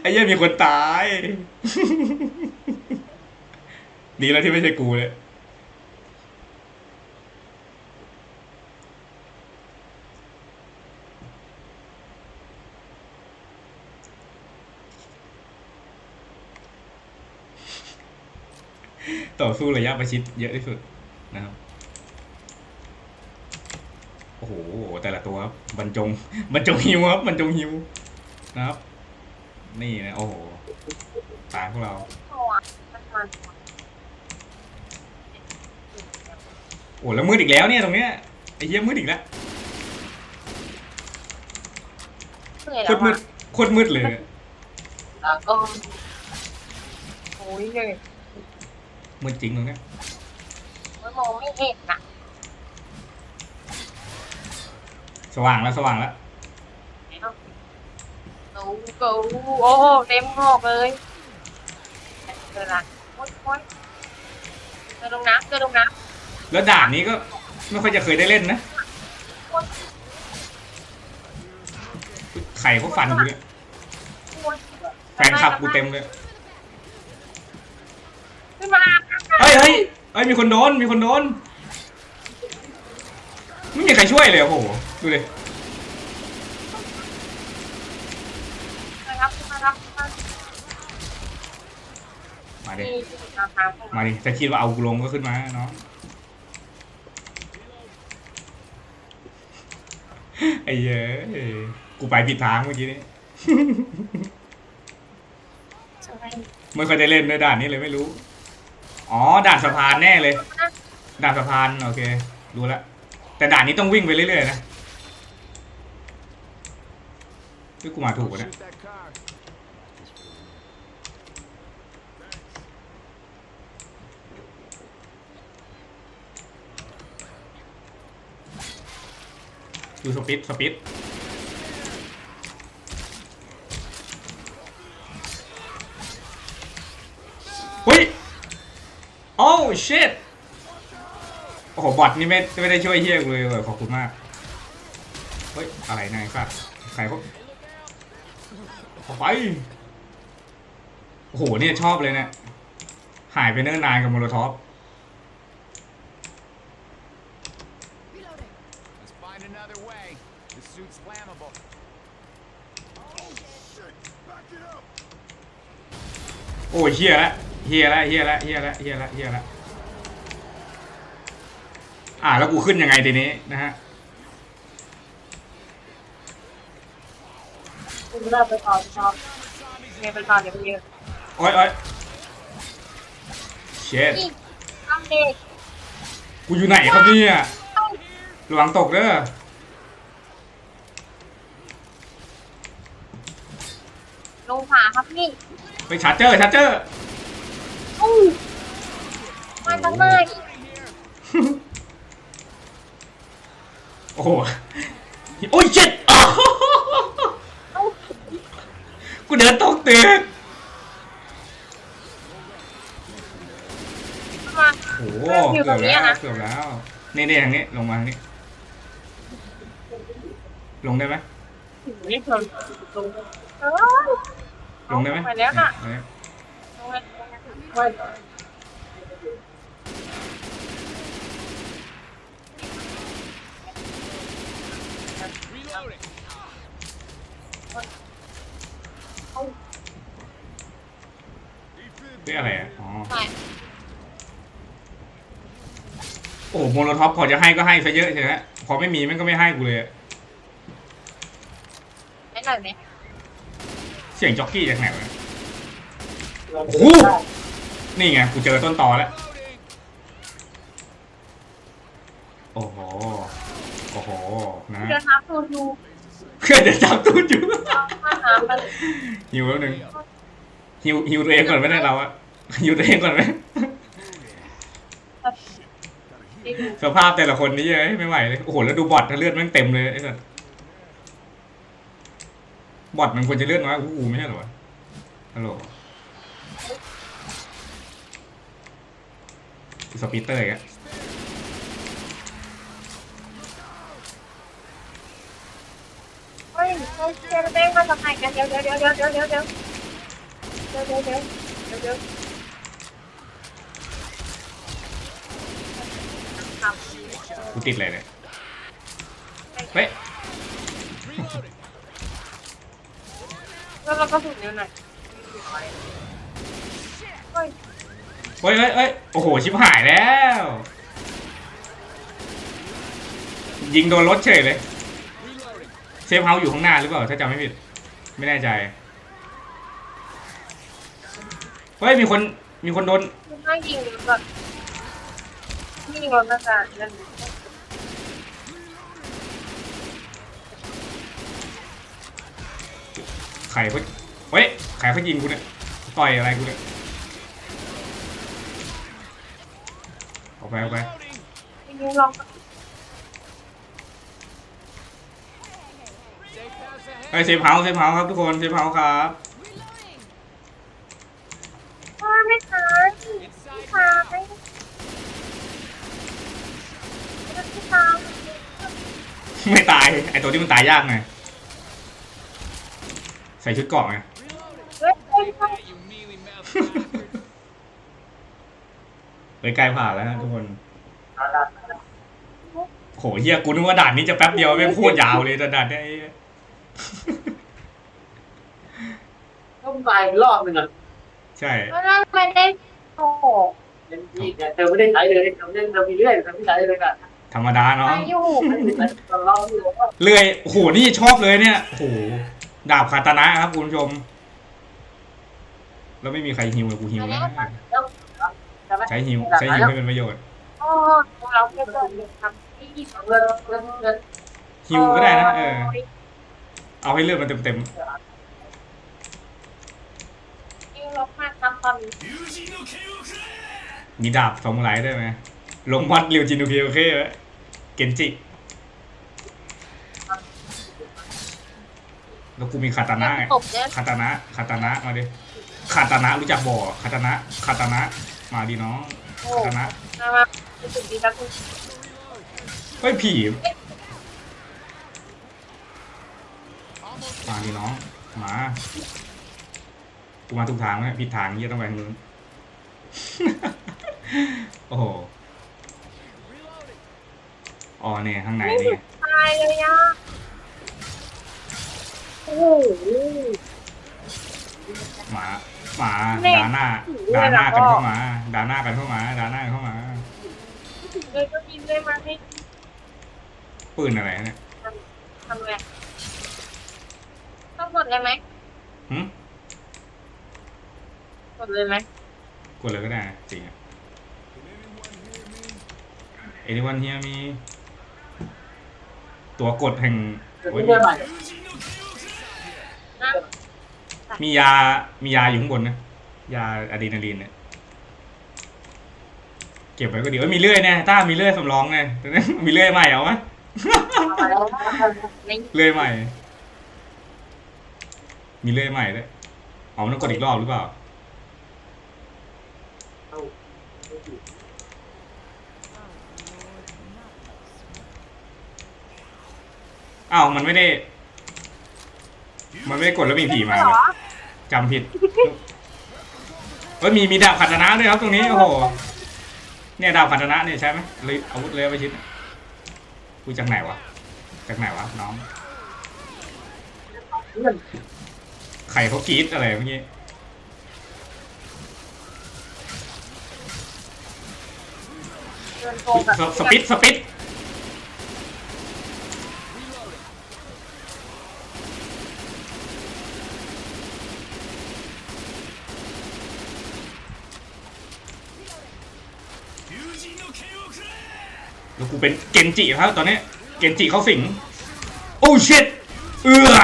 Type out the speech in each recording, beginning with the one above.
ไอ้เหี้ยมีคนตายดีแล้วที่ไม่ใช่กูเลยต่อสู้ระยะประชิดเยอะที่สุดนะครับ โอ้โห แต่ละตัวครับบรรจงบรรจงฮิวครับบรรจงฮิวนะครับ นี่นะโอ้โหตายพวกเรา โอ้แล้วมืดอีกแล้วเนี่ยตรงเนี้ยไอ้เหี้ยมืดอีกแล้วเหนื่อยโคแล้ตวรมือะดโคตรมืดเลยเนี่ยแล้วก็โอ้ยเหนื่อยมืดจริงตรงเนี้ยไม่มองไม่เห็นอะสว่างแล้วสว่างแล้ว กูกูโอ้โหเต็มหอกเลยเจอละโอ๊ยโอ๊ยเจอลงน้ำเจอลงน้แล้วด่านนี้ก็ไม่ค่อยจะเคยได้เล่นนะไข่เขาฟันกูเนี่ยำโอ๊ยแฟนคลับกูเต็มเลยขึ้นมาเฮ้ยเฮ้ยเฮ้ยมีคนโดนมีคนโดนไม่มีใครช่วยเลยโอ้โหดูเลย ขึ้นมาครับขึ้นมาครับขึ้นมา มาดินี่ตามทางเข้ามามาดิ จะคิดว่าเอากูลงก็ขึ้นมาเนาะไอ้เหี้ยกูไปผิดทางเมื่อกี้นี้ใช่ไม่เคยได้เล่นด้วยด่านนี้เลยไม่รู้ อ๋อ ด่านสะพานแน่เลย ด่านสะพาน โอเค รู้แล้วแต่ด่านนี้ต้องวิ่งไปเรื่อยๆนะเฮ้ยกูมาถูกปะเนี่ย Shoot that car. ดูสปิดสปิดเฮ้ย โอ้ชิตโอ้โห บอทนี่ไม่ไม่ได้ช่วยเฮียกูเลยเว้ยขอบคุณมาก เฮ้ย อะไรนายสัตว์ใครเขาออกไป โอ้โห เนี่ยชอบเลยเนี่ยหายไปเนิ่นนานกับโมโลท็อป โอ้ยเฮียละเฮียละเฮียละเฮียละเฮียละเฮียละอ่าแล้วกูขึ้นยังไงทีนี้นะฮะคุณเลิกไปต่อชอบเรียนไปต่อเดี๋ยวไปเยอะโอ้ยโอ้ยเชดนี่ทำเด็กกูอยู่ไหนครับเนี่ยระวังตกเด้อ ลงผาครับนี่ไปชาร์เจอร์ชาร์เจอร์อู้มาทำไมโอ้โหโอ้ยเจ็ดอ้าวเอ้ากูเดินตกตึกมาโอ้โหเกือบแล้วเกือบแล้วนี่นี่ทางนี้ลงมาทางนี้ ลงได้ไหมนี่ชนลงเออ ลงได้ไหมไปแล้วน่ะเนี่ยลงเลยลงเลยเรียกอะไรอะอ๋อไปโอ้โหโมโลท็อปพอจะให้ก็ให้ซะเยอะใช่ไหมพอไม่มีมันก็ไม่ให้กูเลยอะไม่หน่อยไหมเสียงจ็อกกี้จากไหนวะโอ้โหนี่ไงกูเจอต้นตอแล้ว โอ้โห โอ้โห นะเดินน้ำตูดูเพื่อนจะจับตูดอยู่ข้าน้ำไปหิวแล้วหนึ่งหิวหิวตัวเองก่อนไหมเนี่ยเราอะหิวตัวเองก่อนไหมสภาพแต่ละคนนี่เอ้ยไม่ไหวเลย โอ้โห แล้วดูบอทถ้าเลือดแม่งเต็มเลยไอ้สัส บอทมันควรจะเลื่อดน้อยกว่ากูไม่ใช่เหรอวะฮัลโหลสปีเตอร์อีกอะเฮ้ยเฮ้ยเจ๊เต้งมาทำไมกันเดี๋ยวเดี๋ยวเดี๋ยวเดี๋ยวเดี๋ยวเดี๋ยวเดี๋ยวเดี๋ยวเดี๋ยวเดี๋ยวเดี๋ยวทำกูติดเลยเนี่ยเฮ้ย แล้วเราก็สุดนิ้วหน่อยเฮ้ยเฮ้ยเฮ้ยเฮ้ยโอ้โห ชิบหายแล้ว ยิงโดนรถเฉยเลย Reloading. เซฟเฮาส์อยู่ข้างหน้าหรือเปล่า ถ้าจำไม่ผิด ไม่แน่ใจ เฮ้ย มีคน มีคนโดนคุณน่ายิงรถก่อนยิงรถน่าจะนั่น ไข่เขาเฮ้ยไข่เขายิงกูเนี่ยต่อยอะไรกูเนี่ยออกไปออกไป Reloading. ยิงลอง Safe house ahead. เฮ้ยเซฟเฮาส์เซฟเฮาส์ครับทุกคนเซฟเฮาส์ครับว่าไม่ทันไม่ Inside ทัน now. ไม่ทันไม่ตายไอตัวที่มันตายยากไง ใส่ชุดเกราะไง Reloading. เฮ้ยเฮ้ย Take เฮ้ย that, you mealy mouthed bastards. ไปใกล้ผ่านแล้วนะทุกคน โหเฮียกูนึกว่าด่านนี้จะแป๊บเดียวไม่งโคตรยาวเลยแต่ด่านเนี้ยไอ้เหี้ยต้องตายรอบหนึ่งอะใช่แล้วนั่นไม่ได้โอ้โหเป็นที่เนี่ยเธอไม่ได้ใช้เลยเธอเล่นเธอมีเรื่อยเธอไม่ใช้เลยอะธรรมดาเนาะไม่อยู่ไม่ได้ใช้ตลอดอยู่ว่าเลื่อยโอ้โห นี่ชอบเลยเนี่ย โอ้โห ดาบคาตานะครับคุณผู้ชม แล้วไม่มีใครฮิวเลยกูฮิวอันนะนี้ก็ใช้ฮิวใช้ฮิวให้เป็นประโยชน์โอ้เราแค่เดินทำที่เงินเงินเงินฮิวก็ได้นะเออ เอาให้เลือดมันเต็มยิงลบมาทำตอนนี้ๆมีดาบสองไหลได้ไหมลงมัดเรียวจินุเคโอเคไหมเกนจิ แล้วกูมีคาตานะไงตบเนี่ยคาตานะคาตานะมาดิคาตานะรู้จักบ่อคาตานะคาตานะมาดิน้องโอ้คาตานะมามาจุดดีครับคุณเฮ้ยผีมาดิน้องมากูมาถูกทางไหมผิดทางเยี่ยต้องไปทางนู้นโอ้โห Reloading. อ๋อเนี่ยข้างในไม่หนี่ยุดตายเลยอะโอ้โหหมาหมาแม่ดาหน้าหูดาหน้าเลยนะกันพ่อเข้ามาดาหน้ากันเข้ามาดาหน้ากันเข้ามาเลยก็ยิงเลยมาให้ปืนอะไรเนี่ยทำไงต้องกดเลยไหมหึกดเลยไหมกดเลยก็ได้นะจริงอะเอนิวันเฮียมีตัวกดแห่งเงินโอ้ยเดือนใหม่นะ มียา มียาอยู่ข้างบนนะ ยาอะดรีนาลีนเนี่ย เก็บไว้ก็ดีเอ้ยมีเลื่อยแน่ต้ามีเลื่อยสำรองแน่มีเลื่อยใหม่เอาไหมเลื่อยใหม่ มีเลื่อยใหม่ด้วยอ๋อมันต้องกดอีกรอบหรือเปล่าอ้าวมันไม่ได้ มันไม่ได้กดแล้วมีผีมาเหรเลยอจำผิดเฮ้ยมีมีดาบขัดนะด้วยครับตรงนี้โอ้โหเนี่ยดาบขัดนะเนี่ยใช่ไหมเลยอาวุธเลยไปชิ้นกูจากไหนวะจากไหนวะน้องเงินใครเขากรีดอะไรเมื่อกี้เดินโกงกับสสปิดสปิดแล้วกู เป็นเกนจิครับตอนนี้ เกนจิเขาสิง โอ้ชิตเอือ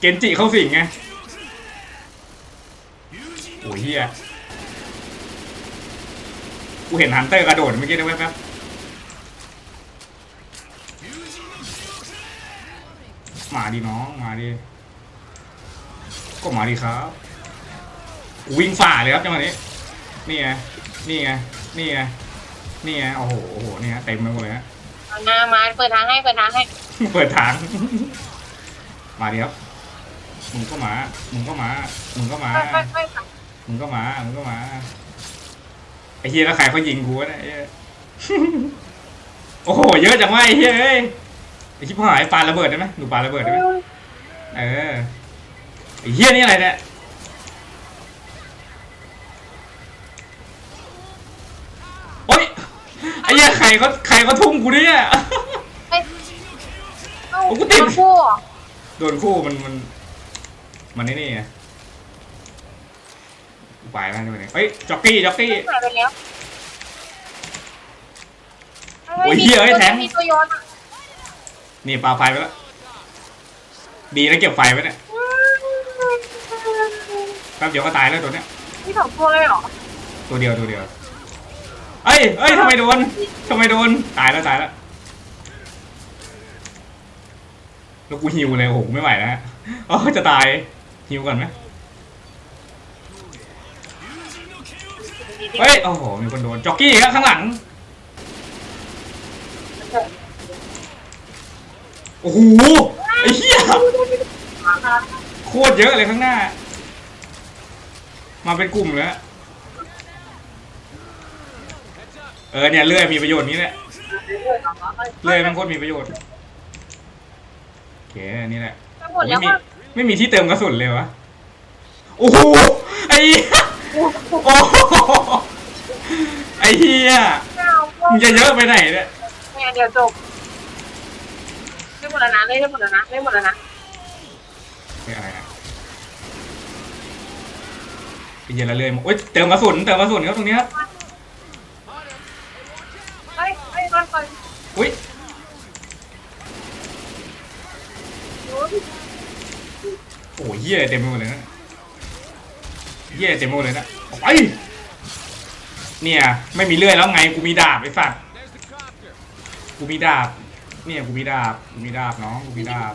เกนจิเขาสิงไงโอ้ยเฮียกูเห็นฮันเตอร์กระโดดเมื่อกี้นะแป๊บมาดิน้องมาดิก็มาดิครับกูวิ่งฝ่าเลยครับจังหวะนี้นี่ไงนี่ไงนี่ไง นี่ไงโอ้โหโอ้โหนี่ฮะเต็มไปหมดเลยฮะเอาหน้ามาเปิดทางให้เปิดทางให้เปิดทาง มาดิครับมึงก็มามึงก็มามึงก็มาไม่ไม่ไม่มึงก็มามึงก็มาไอ้เฮียแล้วใครเขายิงกูวะเนี่ยไอ้เหี้ย โอ้โหเยอะจังวะไอ้เฮียเอ้ยไอ้ชิบหายปาระเบิดได้ไหมหนูปาระเบิดได้ไหมเออไอ้เฮียนี่อะไรเนี่ย โอ๊ย ไอ้ เหี้ยใครเขาใครเขาทุ่มกูเนี่ย ไอ้เอ้าโอ้กูติด มันคู่เหรอโดนคู่มันมันมันนี่นี่ไงไปแล้วนี่มันเฮ้ยจ็อกกี้จ็อกกี้ หายไปแล้วโอ้ยเหี้ยเอ้ยแทง มีตัวโยนอะนี่ปาไฟไปแล้ว ดีแล้วเก็บไฟไว้เนี่ยแป๊บเดียวก็ตายแล้วตัวเนี้ยมีสองตัวเลยเหรอ ตัวเดียวตัวเดียว เอ้ยเอ้ยทำไมโดนทำไมโดน ตายแล้วตายแล้วแล้วกูฮิวเลยโอ้โหไม่ไหวแล้วฮะอ๋อจะตายฮิวก่อนไหมเฮ้ยโอ้โหมีคนโดนจ็อกกี้ครับข้างหลังโอ้โหไอ้เหี้ยโคตรเยอะเลยข้างหน้า มาเป็นกลุ่มเลยฮะ เออเนี่ยเลื่อยมีประโยชน์นี้แหละเลื่อยมันโคตรมีประโยชน์โอเคนี่แหละทั้งหมดไม่แล้วมีก็ไม่มีที่เติมกระสุนเลยวะโอ้โหไอ้เหี้ยโอ้โหไอ้เหี้ยไม่เอามึงจะเยอะไปไหนเนี่ยเนี่ยเดี๋ยวจบไม่หมดแล้วนะไม่หมดแล้วนะไม่หมดแล้วนะเฮ้ยอะไรนะไอ้เหี้ยละเลื่อยหมดโอ๊ยเติมกระสุนเติมกระสุนครับตรงเนี้ยเฮ้ยเฮ้ยก่ อนก่อนอุ้ยโอ้โหเหี้ยเต็มไปหมดเลยนะเหี้ยเต็มไปหมดเลยนะออกไปเนี่ยไม่มีเลื่อยแล้วไงกูมีดาบไอ้สัตว์กูมีดาบ เนี่ยกูมีดาบกูมีดาบน้องกูมีดาบ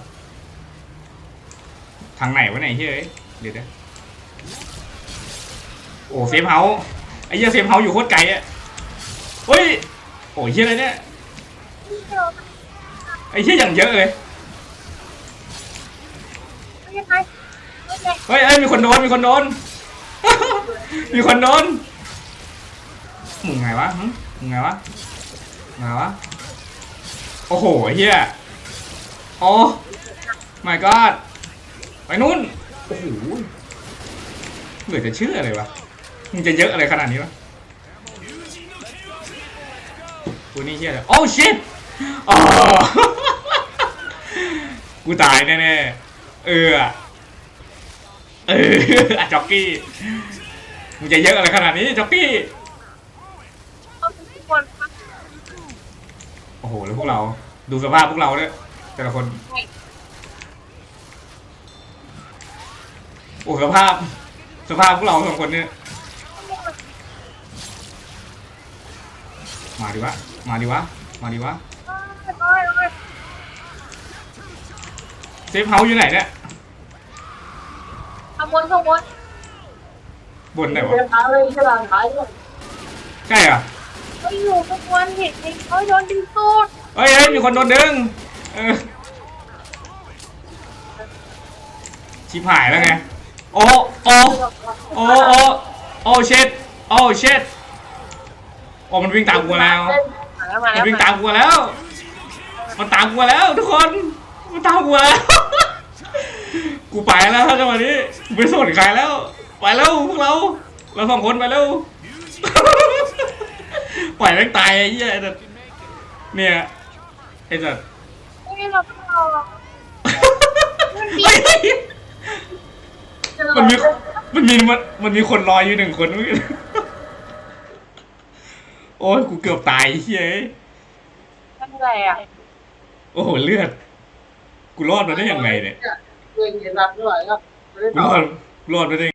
ทางไหนวะไหนเฮ้ยเดี๋ยวเดโอ้เซฟเฮาไอ้เหี้ยเซฟเฮาอยู่โคตรไกลอะเฮ้ย โอ้ยเหี้ยอะไรเนี่ยไอ้เหี้ยอย่างเยอะเลยเฮ้ยเอ้ยมีคนโดนมีคนโดนมีคนโดนมึงไงวะมึงไงวะไงวะโอ้โหเฮียโอ้ my god ไปนู่นโอ้โหเหลือจะเชื่อเลยวะมึงจะเยอะอะไรขนาดนี้วะ กูนี่เฮียเลยโอ้ shit อ๋อกูตายแน่ๆเออ เออจ็อกกี้มึงจะเยอะอะไรขนาดนี้จ็อกกี้ โอ้โห แล้วพวกเรา ดูสภาพพวกเราเนี่ยแต่ละคน โอ้สภาพ สภาพพวกเราสองคนเนี่ย มาดิวะ มาดิวะ มาดิวะเซฟเฮาส์อยู่ไหนเนี่ยขบวนขบวนบนไหนวะเดินทางเลยที่ร้านขายด้วยใช่เหรอเขาอยู่ขบวนเห็นไหมเขาโดนดึงตูดเฮ้ยเฮ้ยมีคนโดนดึงเออชิบหายแล้วไง โอ้โอ้โอ้โอ้โอ้เช็ดโอ้เช็ดโอ้มันวิ่งตามกูมาแล้วมา แล้วมามัแล้นววิ่งตามกูมาแล้ว มันตามกูมาแล้ว ทุกคน มันตามกูมาแล้ว กูไปแล้วถ้าจังหวะนี้กูไม่สนใครแล้ว ไปแล้วพวกเรา เราสองคนไปแล้ว ปล่อยแม่งตายไอ้เหี้ยไอ้สัสเนี่ยไอ้สัสไม่เราต้องรอเฮ้ยมันมีมันมีมันมันมีคนรออยู่หนึ่งคนเมื่อกี้โอ้ยกูเกือบตายไอ้เฮ้ยทำไรอะโอ้โหเลือด กูรอดมาได้ยังไงเนี่ย เงินเงินรับด้วยครับไม่ได้กูต่อรอดรอดมาได้